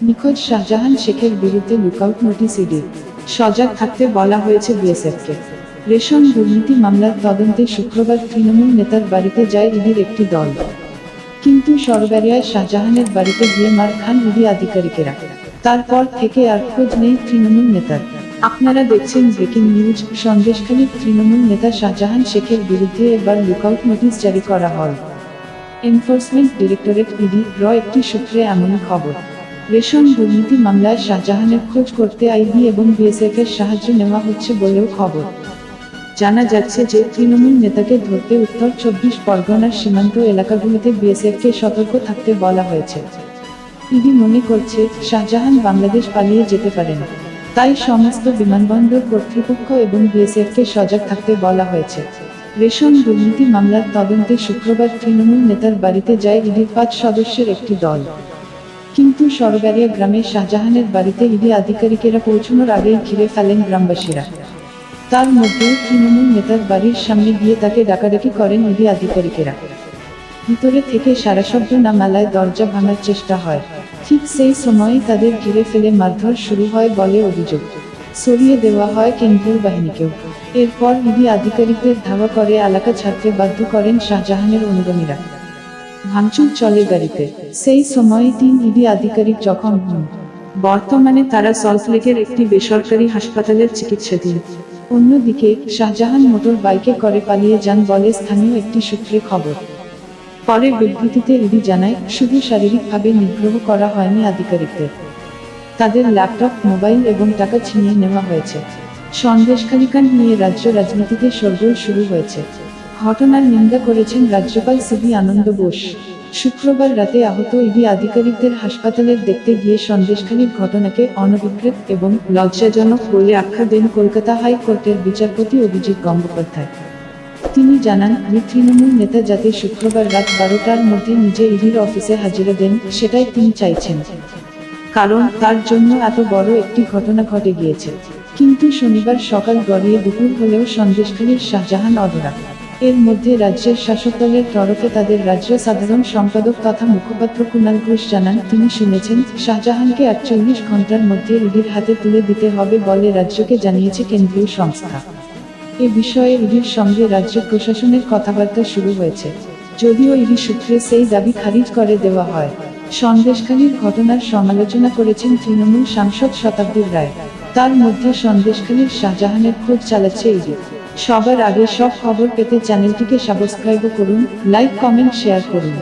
নিখোঁজ শাহজাহান শেখের বিরুদ্ধে লুকআউট নোটিশ ইডি সজাগ থাকতে বলা হয়েছে বিএসএফকে। রেশন দুর্নীতি মামলার তদন্তে শুক্রবার তৃণমূল নেতার বাড়িতে যায় ইডির একটি দল। কিন্তু সরবেরিয়ায় শাহজাহানের বাড়িতে গিয়ে মার খান ইডি আধিকারিকেরা। তারপর থেকে আর খোঁজ নেই তৃণমূল নেতার। আপনারা দেখছেন ব্রেকিং নিউজ সন্দেশখালীর তৃণমূল নেতা শাহজাহান শেখের বিরুদ্ধে এবার লুকআউট নোটিশ জারি করা হয়। এনফোর্সমেন্ট ডিরেক্টরেট ইডি, র একটি সূত্রে এমন খবর। রেশন দুর্নীতি মামলায় শাহজাহানের খোঁজ করতে আইবি এবং বিএসএফ এর সাহায্য নেওয়া হচ্ছে বলেও খবর। জানা যাচ্ছে যে তৃণমূল নেতাকে ধরতে উত্তর চব্বিশ পরগনার সীমান্ত এলাকাগুলিতে বিএসএফকে সতর্ক থাকতে বলা হয়েছে। ইডি মনে করছে, শাহজাহান বাংলাদেশ পালিয়ে যেতে পারেন। তাই সমস্ত বিমানবন্দর কর্তৃপক্ষ এবং বিএসএফকে সজাগ থাকতে বলা হয়েছে। রেশন দুর্নীতি মামলার তদন্তে শুক্রবার তৃণমূল নেতার বাড়িতে যায় ইডির পাঁচ সদস্যের একটি দল। কিন্তু সরবেরিয়া গ্রামে শাহজাহানের বাড়িতে ইডি আধিকারিকেরা পৌঁছানোর আগেই ঘিরে ফেলেন গ্রামবাসীরা। তার মধ্যে তৃণমূল নেতার বাড়ির সামনে গিয়ে তাকে ডাকাডাকি করেন ইডি আধিকারিকেরা। ভিতরে থেকে সারা শব্দ না মেলায় দরজা ভাঙার চেষ্টা হয়। ঠিক সেই সময়ই তাদের ঘিরে ফেলে মারধর শুরু হয় বলে অভিযোগ। সরিয়ে দেওয়া হয় কেন্দ্রীয় বাহিনীকেও। এরপর ইডি আধিকারিকদের ধাওয়া করে এলাকা ছাড়তে বাধ্য করেন শাহজাহানের অনুগামীরা। ভাঙচুর চলে গাড়িতে। সেই সময় তিন ইডি আধিকারিক জখম হন। বর্তমানে তারা সল্টলেকের একটি বেসরকারি হাসপাতালের চিকিৎসাধীন। অন্যদিকে শাহজাহান মোটর বাইকে করে পালিয়ে যান বলে স্থানীয় একটি সূত্রে খবর। পরে বিবৃতিতে ইডি জানায়, শুধু শারীরিকভাবে নিগ্রহ করা হয়নি আধিকারিকদের। তাদের ল্যাপটপ, মোবাইল এবং টাকা ছিনিয়ে নেওয়া হয়েছে। সন্দেশখালিকাণ্ড নিয়ে রাজ্য রাজনীতিতে সরগোল শুরু হয়েছে। ঘটনার নিন্দা করেছেন রাজ্যপাল সিবি আনন্দ বোস। শুক্রবার রাতে আহত ইডি আধিকারিকদের হাসপাতালের দেখতে গিয়ে সন্দেশখালীর ঘটনাকে অনভিপ্রেত এবং লজ্জাজনক বলে আখ্যা দেন কলকাতা হাইকোর্টের বিচারপতি অভিজিৎ গঙ্গোপাধ্যায়। তিনি জানান, আমি তৃণমূল নেতা যাতে শুক্রবার রাত বারোটার মধ্যে নিজে ইডির অফিসে হাজিরা দেন, সেটাই তিনি চাইছেন। কারণ তার জন্য এত বড় একটি ঘটনা ঘটে গিয়েছে। কিন্তু শনিবার সকাল গড়িয়ে দুপুর হলেও সন্দেশখালীর শাহজাহান অধরা এর মধ্যে রাজ্যের শাসক দলের তরফে তাদের রাজ্য সাধারণ সম্পাদক তথা মুখপাত্র কুণাল ঘোষ জানান, তিনি শুনেছেন, শাহজাহানকে আটচল্লিশ ঘণ্টার মধ্যে ইডির হাতে তুলে দিতে হবে বলে রাজ্যকে জানিয়েছে কেন্দ্রীয় সংস্থা। এ বিষয়ে ইডির সঙ্গে রাজ্য প্রশাসনের কথাবার্তা শুরু হয়েছে। যদিও ইডি সূত্রে সেই দাবি খারিজ করে দেওয়া হয়। সন্দেশখালীর ঘটনার সমালোচনা করেছেন তৃণমূল সাংসদ শতাব্দীর রায়। তার মধ্যে সন্দেশখালীর শাহজাহানের খোঁজ চালাচ্ছে ইডি সবার আগে সব খবর পেতে চ্যানেলটিকে সাবস্ক্রাইব করুন লাইক কমেন্ট শেয়ার করুন।